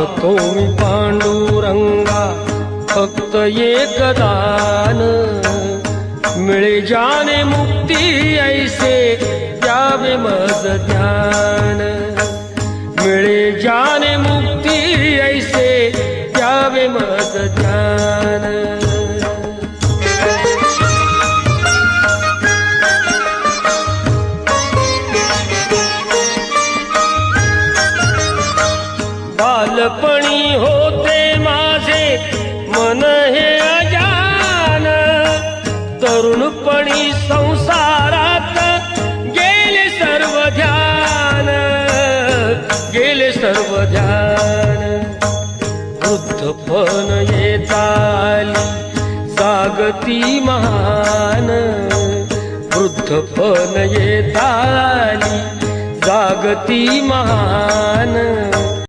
मागतो मी पांडुरंगा फक्त एक दान। मिळे जाने मुक्ती ऐसे द्यावे मज ज्ञान। मिळे जाने मुक्ती ऐसे द्यावे मज ज्ञान बालपणी होते माझे मन हे अजान. तरुणपणी संसारात गेले सर्व ध्यान गेले सर्व ध्यान. वृद्धपण येताली जागती महान. वृद्धपण येताली जागती महान.